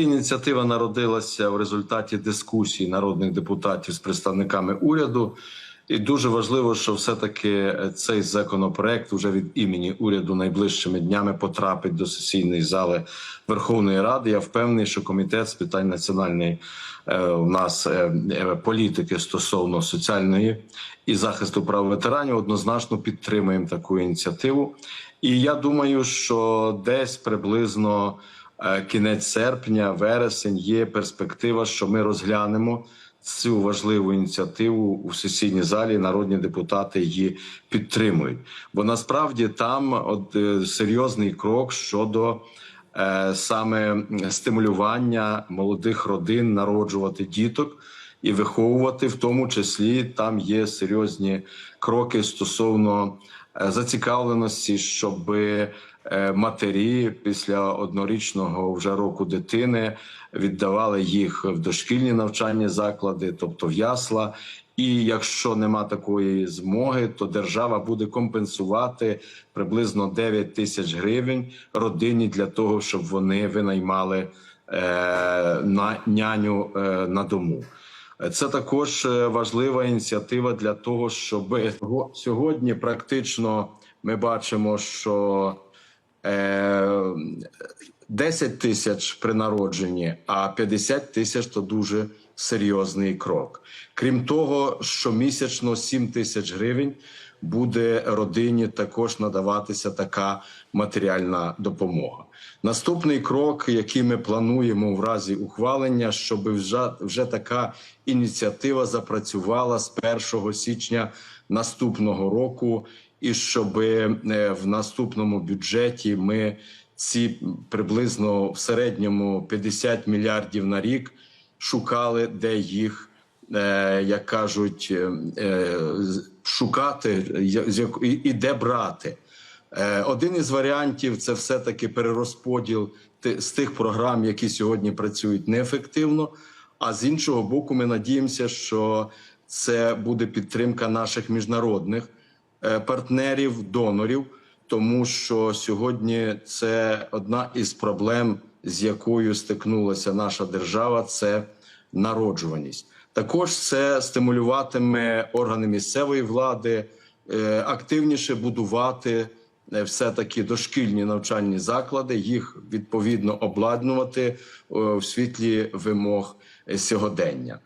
Ініціатива народилася в результаті дискусій народних депутатів з представниками уряду. І дуже важливо, що все-таки цей законопроект уже від імені уряду найближчими днями потрапить до сесійної зали Верховної Ради. Я впевнений, що комітет з питань національної е, у нас е, е, політики стосовно соціальної і захисту прав ветеранів однозначно підтримуємо таку ініціативу. І я думаю, що десь приблизно е, кінець серпня, вересень є перспектива, що ми розглянемо цю важливу ініціативу у сесійній залі. Народні депутати її підтримують. Бо насправді там от е, серйозний крок щодо. е, Саме стимулювання молодих родин народжувати діток і виховувати, в тому числі там є серйозні кроки стосовно е, зацікавленості, щоб матері після однорічного вже року дитини віддавали їх в дошкільні навчальні заклади, тобто в ясла. І якщо нема такої змоги, то держава буде компенсувати приблизно 9 тисяч гривень родині для того, щоб вони винаймали е, на няню е, на дому. Це також е, важлива ініціатива для того, щоб сьогодні практично ми бачимо, що 10 тисяч при народженні, а 50 тисяч то дуже серйозний крок. Крім того, щомісячно 7 тисяч гривень буде родині також надаватися така матеріальна допомога. Наступний крок, який ми плануємо в разі ухвалення, щоб вже, вже така ініціатива запрацювала з 1 січня наступного року, і щоб е, в наступному бюджеті ми ці приблизно в середньому 50 мільярдів на рік шукали, де їх, е, як кажуть, е, шукати і, де брати. Один із варіантів це все-таки перерозподіл з тих програм, які сьогодні працюють неефективно. А з іншого боку, ми надіємося, що це буде підтримка наших міжнародних партнерів, донорів, тому що сьогодні це одна із проблем, з якою стикнулася наша держава, це народжуваність. Також це стимулюватиме органи місцевої влади е, активніше будувати е, все-таки дошкільні навчальні заклади, їх відповідно обладнувати е, в світлі вимог е, сьогодення.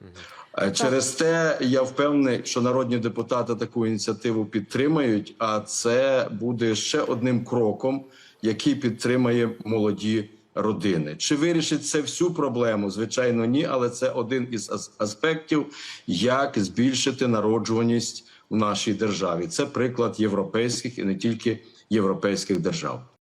Е, Через те я впевнений, що народні депутати таку ініціативу підтримають. А це буде ще одним кроком, який підтримає молоді родини. Чи вирішить це всю проблему? Звичайно, ні, але це один із аспектів, як збільшити народжуваність у нашій державі. Це приклад європейських і не тільки європейських держав.